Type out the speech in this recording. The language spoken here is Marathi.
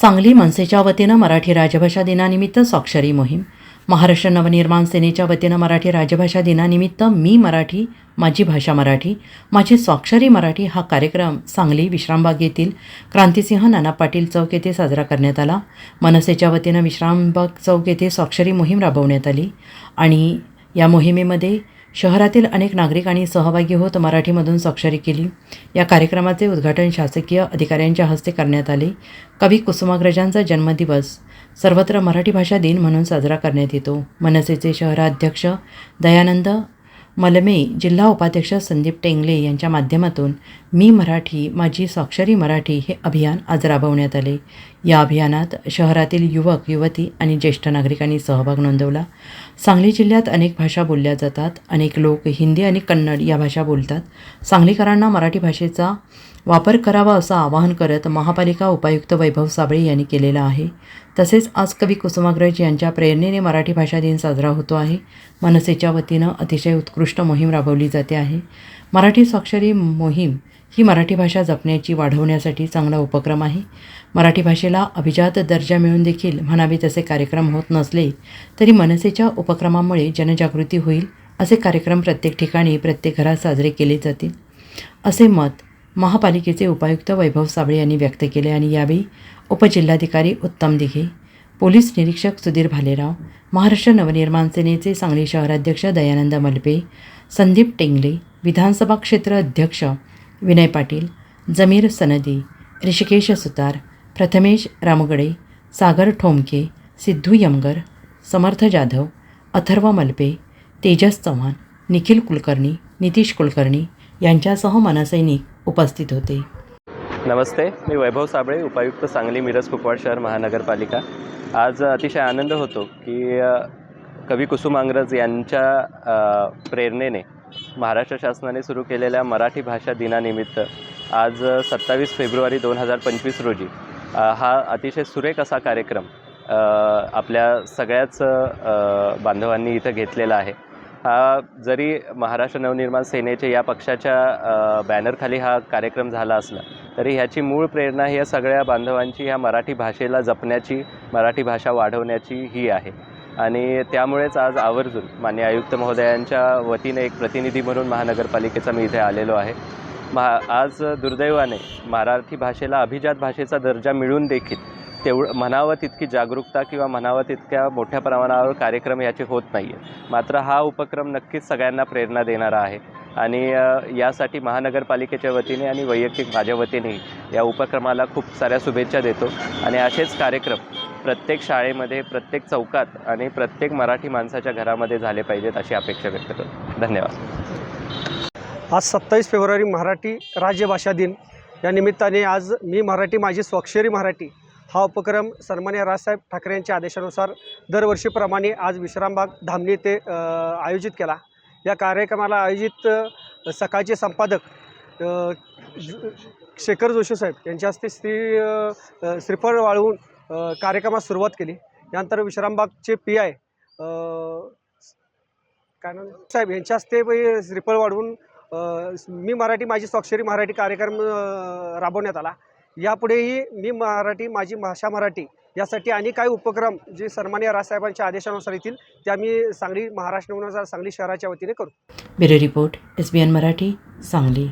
सांगली मनसेच्या वतीनं मराठी राजभाषा दिनानिमित्त स्वाक्षरी मोहीम. महाराष्ट्र नवनिर्माण सेनेच्या वतीनं मराठी राजभाषा दिनानिमित्त मी मराठी माझी भाषा मराठी माझी स्वाक्षरी मराठी हा कार्यक्रम सांगली विश्रामबाग येथील क्रांतिसिंह नाना पाटील चौक येथे साजरा करण्यात आला. मनसेच्या वतीनं विश्रामबाग चौक येथे स्वाक्षरी मोहीम राबवण्यात आली आणि या मोहिमेमध्ये शहरातील अनेक नागरिकांनी सहभागी होत मराठीमधून स्वाक्षरी केली. या कार्यक्रमाचे उद्घाटन शासकीय अधिकाऱ्यांच्या हस्ते करण्यात आले. कवी कुसुमाग्रजांचा जन्मदिवस. सर्वत्र मराठी भाषा दिन म्हणून साजरा करण्यात येतो. मनसेचे शहराध्यक्ष दयानंद मलमे जिल्हा उपाध्यक्ष संदीप टेंगले यांच्या माध्यमातून मी मराठी माझी स्वाक्षरी मराठी हे अभियान आज राबवण्यात आले. या अभियानात शहरातील युवक युवती आणि ज्येष्ठ नागरिकांनी सहभाग नोंदवला. सांगली जिल्ह्यात अनेक भाषा बोलल्या जातात. अनेक लोक हिंदी आणि कन्नड या भाषा बोलतात. सांगलीकरांना मराठी भाषेचा वापर करावा असं आवाहन करत महापालिका उपायुक्त वैभव साबळे यांनी केलेलं आहे. तसेच आज कवी कुसुमाग्रज यांच्या प्रेरणेने मराठी भाषा दिन साजरा होतो आहे. मनसेच्या वतीनं अतिशय उत्कृष्ट मोहीम राबवली जाते आहे. मराठी स्वाक्षरी मोहीम ही मराठी भाषा जपण्याची वाढवण्यासाठी चांगला उपक्रम आहे. मराठी भाषेला अभिजात दर्जा मिळून देखील म्हणावे तसे कार्यक्रम होत नसले तरी मनसेच्या उपक्रमामुळे जनजागृती होईल असे कार्यक्रम प्रत्येक ठिकाणी प्रत्येक घरात साजरे केले जातील. असे मत महापालिकेचे उपायुक्त वैभव साबळे यांनी व्यक्त केले आणि यावेळी उपजिल्हाधिकारी उत्तम दिघे पोलीस निरीक्षक सुधीर भालेराव महाराष्ट्र नवनिर्माण सेनेचे सांगली शहराध्यक्ष दयानंद मलपे संदीप टेंगले विधानसभा क्षेत्र अध्यक्ष विनय पाटील जमीर सनदी ऋषिकेश सुतार प्रथमेश रामगडे सागर ठोमके सिद्धू यमगर समर्थ जाधव अथर्व मलपे तेजस चव्हाण निखिल कुलकर्णी नितीश कुलकर्णी यांच्यासह मनसैनिक उपस्थित होते. नमस्ते मी वैभव साबळे उपायुक्त सांगली मिरज कुपवाड शहर महानगरपालिका. आज अतिशय आनंद होतो की कवी कुसुमांग्रज यांच्या प्रेरणेने महाराष्ट्र शासनाने सुरू केलेल्या मराठी भाषा दिनानिमित्त आज सत्तावीस फेब्रुवारी दोन हजार पंचवीस रोजी हा अतिशय सुरेख असा कार्यक्रम आपल्या सगळ्याच बांधवांनी इथं घेतलेला आहे. हा जरी महाराष्ट्र नवनिर्माण सेनेच्या या पक्षाच्या बॅनरखाली हा कार्यक्रम झाला असला तरी ह्याची मूळ प्रेरणा ही या सगळ्या बांधवांची ह्या मराठी भाषेला जपण्याची मराठी भाषा वाढवण्याची ही आहे. आणि त्यामुळेच आज आवर्जून मान्य आयुक्त महोदयांच्या वतीने एक प्रतिनिधी म्हणून महानगरपालिकेचा मी इथे आलेलो आहे. महा आज दुर्दैवाने मराठी भाषेला अभिजात भाषेचा दर्जा मिळून देखील तेवढं म्हणावं तितकी जागरूकता किंवा म्हणावं तितक्या मोठ्या प्रमाणावर कार्यक्रम याचे होत नाही आहे मात्र हा उपक्रम नक्कीच सगळ्यांना प्रेरणा देणारा आहे. आणि यासाठी महानगरपालिकेच्या वतीने आणि वैयक्तिक माझ्या वतीनेही या उपक्रमाला खूप साऱ्या शुभेच्छा देतो. आणि असेच कार्यक्रम प्रत्येक शाळेमध्ये प्रत्येक चौकात आणि प्रत्येक मराठी माणसाच्या घरामध्ये झाले पाहिजेत अशी अपेक्षा व्यक्त करतो. धन्यवाद. आज सत्तावीस फेब्रुवारी मराठी राज्यभाषा दिन. या निमित्ताने आज मी मराठी माझी स्वाक्षरी मराठी हा उपक्रम सन्मान्य राजसाहेब ठाकरे यांच्या आदेशानुसार दरवर्षीप्रमाणे आज विश्रामबाग धामणी येथे आयोजित केला. या कार्यक्रमाला आयोजित सकाळचे संपादक शेखर जोशी साहेब यांच्या हस्ते श्री श्रीफळ वाळवून कार्यक्रमास सुरुवात केली. यानंतर विश्रामबागचे पी आय काय साहेब यांच्या हस्ते श्रीफळ वाढवून मी मराठी माझी स्वाक्षरी मराठी कार्यक्रम राबवण्यात आला. यापुढेही मी मराठी माझी भाषा मराठी यासाठी आणि काही उपक्रम जे सन्मान्य राजसाहेबांच्या आदेशानुसार येतील ते आम्ही सांगली महाराष्ट्र सांगली शहराच्या वतीने करू. Bureau report S B N Marathi Sangli.